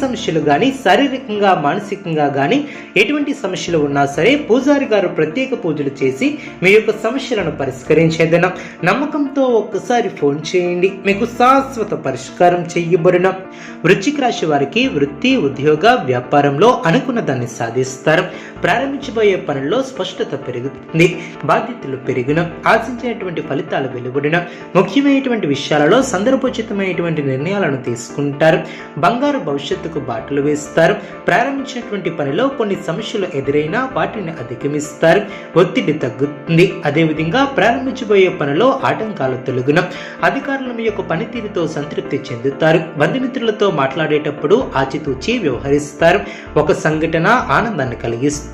సమస్యలు కానీ శారీరకంగా మానసికంగా కానీ ఎటువంటి సమస్యలు ఉన్నా సరే పూజారి గారు ప్రత్యేక పూజలు చేసి మీ యొక్క సమస్యలను పరిష్కరించేదన. నమ్మకంతో ఒక్కసారి ఫోన్ చేయండి. మీకు శాశ్వత పరిష్కారం చేయబడిన వృశ్చిక రాశి వారికి వృత్తి ఉద్యోగ వ్యాపారంలో అనుకున్న దాన్ని సాధిస్తారు. ప్రారంభించబోయే పనుల్లో స్పష్టత పెరుగుతుంది. బాధ్యతలు పెరిగిన ఆశించినటువంటి ఫలితాలు వెలువడిన. ముఖ్యమైనటువంటి విషయాలలో సందర్భోచితమైనటువంటి నిర్ణయాలను తీసుకుంటారు. బంగారు భవిష్యత్తుకు బాటలు వేస్తారు. ప్రారంభించినటువంటి పనిలో కొన్ని సమస్యలు ఎదురైనా వాటిని అధిగమిస్తారు. ఒత్తిడి తగ్గుతుంది. అదేవిధంగా ప్రారంభించబోయే పనిలో ఆటంకాలు తొలగున. అధికారులు మీ యొక్క పనితీరుతో సంతృప్తి చెందుతారు. బంధుమిత్రులతో మాట్లాడేటప్పుడు ఆచితూచి వ్యవహరిస్తారు. ఒక సంఘటన ఆనందాన్ని కలిగిస్తుంది.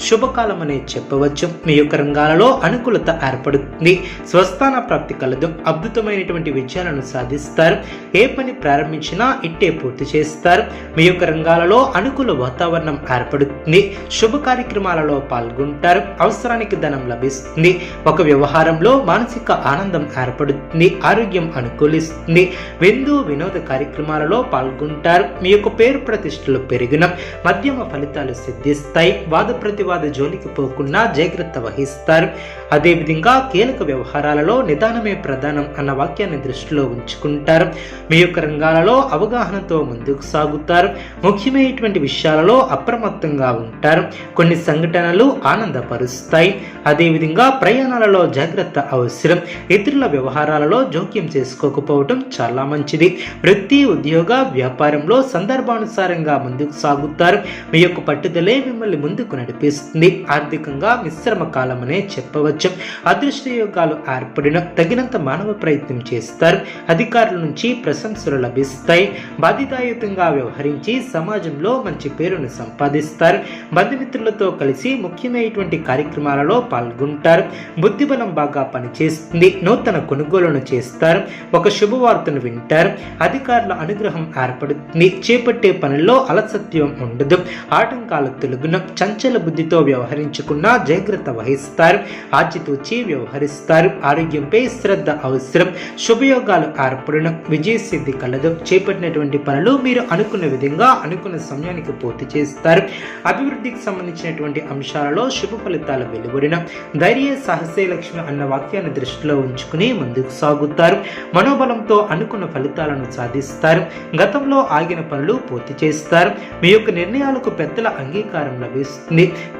శుభకాలం అనే చెప్పవచ్చు. మీ యొక్క రంగాలలో అనుకూలత ఏర్పడుతుంది. స్వస్థాన ప్రాప్తి కలదు. అద్భుతమైనటువంటి విజయాలను సాధిస్తారు. ఏ పని ప్రారంభించినా ఇట్టే పూర్తి చేస్తారు. మీ యొక్క రంగాలలో అనుకూల వాతావరణం ఏర్పడుతుంది. శుభ కార్యక్రమాలలో పాల్గొంటారు. అవసరానికి ధనం లభిస్తుంది. ఒక వ్యవహారంలో మానసిక ఆనందం ఏర్పడుతుంది. ఆరోగ్యం అనుకూలిస్తుంది. విందు వినోద కార్యక్రమాలలో పాల్గొంటారు. మీ యొక్క పేరు ప్రతిష్టలు పెరిగిన మధ్యమ ఫలితాలు సిద్ధిస్తాయి. వాద ప్రతివాద జోలికి పోకుండా జాగ్రత్త వహిస్తారు. అదేవిధంగా కీలక వ్యవహారాలలో నిదానమే ప్రధానం అన్న వాక్యాన్ని దృష్టిలో ఉంచుకుంటారు. మీ యొక్క రంగాలలో అవగాహనతో ముందుకు సాగుతారు. ముఖ్యమైనటువంటి విషయాలలో అప్రమత్తంగా ఉంటారు. కొన్ని సంఘటనలు ఆనందపరుస్తాయి. అదేవిధంగా ప్రయాణాలలో జాగ్రత్త అవసరం. ఇతరుల వ్యవహారాలలో జోక్యం చేసుకోకపోవటం చాలా మంచిది. వృత్తి ఉద్యోగ వ్యాపారంలో సందర్భానుసారంగా ముందుకు సాగుతారు. మీ యొక్క పట్టుదలే మిమ్మల్ని ముందుకు నడిపిస్తుంది ఆర్థికంగా మిశ్రమ కాలమనే చెప్పవచ్చు. అదృష్ట యోగాలు ఏర్పడిన తగినంత మానవ ప్రయత్నం చేస్తారు. అధికారుల నుంచి ప్రశంసలు లభిస్తాయి. బాధ్యతాయుతంగా వ్యవహరించి సమాజంలో మంచి పేరును సంపాదిస్తారు. బంధుమిత్రులతో కలిసి ముఖ్యమైనటువంటి కార్యక్రమాలలో పాల్గొంటారు. బుద్ధిబలం బాగా పనిచేస్తుంది. నూతన కొనుగోలును చేస్తారు. ఒక శుభవార్తను వింటారు. అధికారుల అనుగ్రహం ఏర్పడుతుంది. చేపట్టే పనుల్లో అలసత్యం ఉండదు. ఆటంకాలు తొలగున. చంచల బుద్ధితో వ్యవహరించుకున్న జాగ్రత్త వహిస్తారు. ఆచితూచి వ్యవహరిస్తారు. ఆరోగ్యంపై శ్రద్ధ అవసరం. శుభయోగాలు ఏర్పడిన. విజయసిద్ధి కలదు. చేపట్టినటువంటి పనులు మీరు అనుకున్న విధంగా అనుకున్న సమయానికి పూర్తి చేస్తారు. అభివృద్ధికి సంబంధించినటువంటి అంశాలలో శుభ ఫలితాలు వెలువడిన. ధైర్య సహస్య లక్ష్మి అన్న వాక్యాన్ని దృష్టిలో ఉంచుకుని ముందుకు సాగుతారు. మనోబలంతో అనుకున్న ఫలితాలను సాధిస్తారు. గతంలో ఆగిన పనులు పూర్తి చేస్తారు. మీ యొక్క నిర్ణయాలకు పెద్దల అంగీకారం లభిస్తుంది.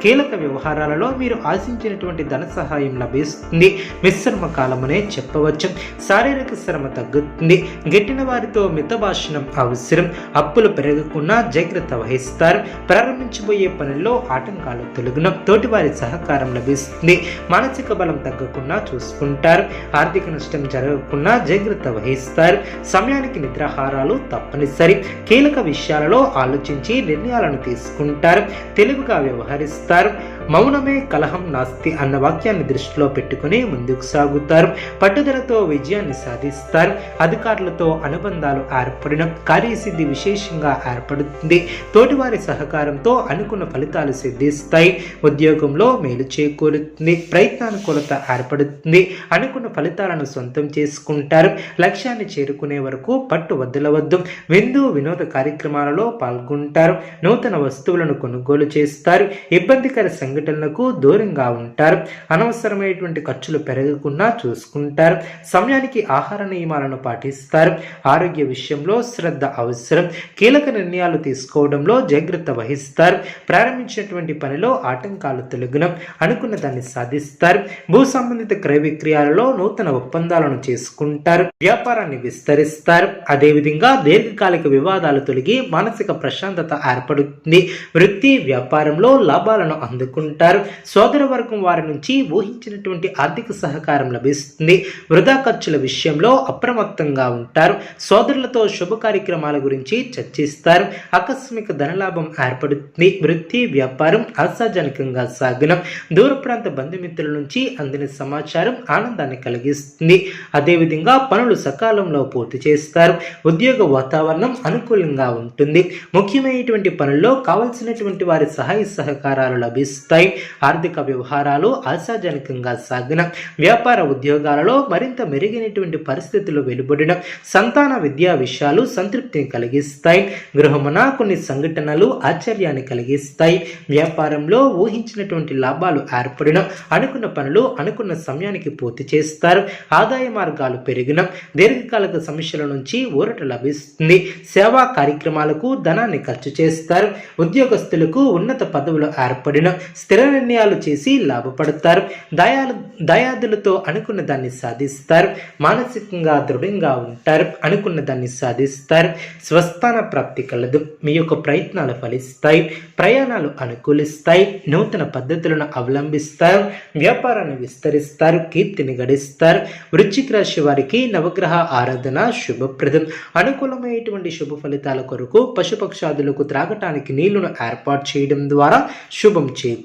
కీలక వ్యవహారాలలో మీరు ఆశించినటువంటి ధన సహాయం లభిస్తుంది. మిశ్రమ కాలమనే చెప్పవచ్చు. శారీరక శ్రమ తగ్గుతుంది. గట్టిన వారితో మితభాషణం అవసరం. అప్పులు పెరగకుండా జాగ్రత్త వహిస్తారు. ప్రారంభించబోయే పనుల్లో ఆటంకాలు తొలగున తోటివారి సహకారం లభిస్తుంది. మానసిక బలం తగ్గకుండా చూసుకుంటారు. ఆర్థిక నష్టం జరగకుండా జాగ్రత్త వహిస్తారు. సమయానికి నిద్రాహారాలు తప్పనిసరి. కీలక విషయాలలో ఆలోచించి నిర్ణయాలను తీసుకుంటారు. తెలివిగా వ్యవహరిస్తారు మౌనమే కలహం నాస్తి అన్న వాక్యాన్ని దృష్టిలో పెట్టుకుని ముందుకు సాగుతారు. పట్టుదలతో విజయాన్ని సాధిస్తారు. అధికారులతో అనుబంధాలు ఏర్పడిన కార్యసిద్ధి విశేషంగా ఏర్పడుతుంది. తోటివారి సహకారంతో అనుకున్న ఫలితాలు సిద్ధిస్తాయి. ఉద్యోగంలో మేలు చేకూరుతుంది. ప్రయత్నానుకూలత ఏర్పడుతుంది. అనుకున్న ఫలితాలను సొంతం చేసుకుంటారు. లక్ష్యాన్ని చేరుకునే వరకు పట్టు వద్దలవద్దు విందు వినోద కార్యక్రమాలలో పాల్గొంటారు. నూతన వస్తువులను కొనుగోలు చేస్తారు. ఇబ్బందికర సంఘటనలకు దూరంగా ఉంటారు. అనవసరమైనటువంటి ఖర్చులు పెరగకుండా చూసుకుంటారు. సమయానికి ఆహార నియమాలను పాటిస్తారు. ఆరోగ్య విషయంలో శ్రద్ధ అవసరం. కీలక నిర్ణయాలు తీసుకోవడంలో జాగ్రత్త వహిస్తారు. ప్రారంభించినటువంటి పనిలో ఆటంకాలు తొలగిన అనుకున్న దాన్ని సాధిస్తారు. భూ సంబంధిత క్రయ విక్రయాలలో నూతన ఒప్పందాలను చేసుకుంటారు. వ్యాపారాన్ని విస్తరిస్తారు. అదేవిధంగా దీర్ఘకాలిక వివాదాలు తొలగి మానసిక ప్రశాంతత ఏర్పడుతుంది. వృత్తి వ్యాపారంలో లాభాలను అందుకుంటారు. ఉంటారు. సోదర వర్గం వారి నుంచి ఊహించినటువంటి ఆర్థిక సహకారం లభిస్తుంది. వృధా ఖర్చుల విషయంలో అప్రమత్తంగా ఉంటారు. సోదరులతో శుభ కార్యక్రమాల గురించి చర్చిస్తారు. ఆకస్మిక ధనలాభం ఏర్పడుతుంది. వృత్తి వ్యాపారం ఆశాజనకంగా సాగనం. దూర ప్రాంత బంధుమిత్రుల నుంచి అందిన సమాచారం ఆనందాన్ని కలిగిస్తుంది. అదేవిధంగా పనులు సకాలంలో పూర్తి చేస్తారు. ఉద్యోగ వాతావరణం అనుకూలంగా ఉంటుంది. ముఖ్యమైనటువంటి పనుల్లో కావలసినటువంటి వారి సహాయ సహకారాలు లభిస్తాయి. ఆర్థిక వ్యవహారాలు ఆశాజనకంగా సాగిన వ్యాపార ఉద్యోగాలలో మరింత మెరుగైనటువంటి పరిస్థితులు వెలువడిన సంతాన విద్యా విషయాలు సంతృప్తిని కలిగిస్తాయి. గృహమున కొన్ని సంఘటనలు ఆశ్చర్యాన్ని కలిగిస్తాయి. వ్యాపారంలో ఊహించినటువంటి లాభాలు ఏర్పడిన అనుకున్న పనులు అనుకున్న సమయానికి పూర్తి చేస్తారు. ఆదాయ మార్గాలు పెరిగిన దీర్ఘకాలిక సమస్యల నుంచి ఊరట లభిస్తుంది. సేవా కార్యక్రమాలకు ధనాన్ని ఖర్చు చేస్తారు. ఉద్యోగస్తులకు ఉన్నత పదవులు ఏర్పడిన స్థిర నిర్ణయాలు చేసి లాభపడతారు. దయాలు దయాదులతో అనుకున్న దాన్ని సాధిస్తారు. మానసికంగా దృఢంగా ఉంటారు. అనుకున్న దాన్ని సాధిస్తారు. స్వస్థాన ప్రాప్తి కలదు. మీ యొక్క ప్రయత్నాలు ఫలిస్తాయి. ప్రయాణాలు అనుకూలిస్తాయి. నూతన పద్ధతులను అవలంబిస్తారు. వ్యాపారాన్ని విస్తరిస్తారు. కీర్తిని గడిస్తారు. వృశ్చిక రాశి వారికి నవగ్రహ ఆరాధన శుభప్రదం. అనుకూలమైనటువంటి శుభ ఫలితాల కొరకు పశుపక్షాదులకు త్రాగటానికి నీళ్ళను ఏర్పాటు చేయడం ద్వారా శుభం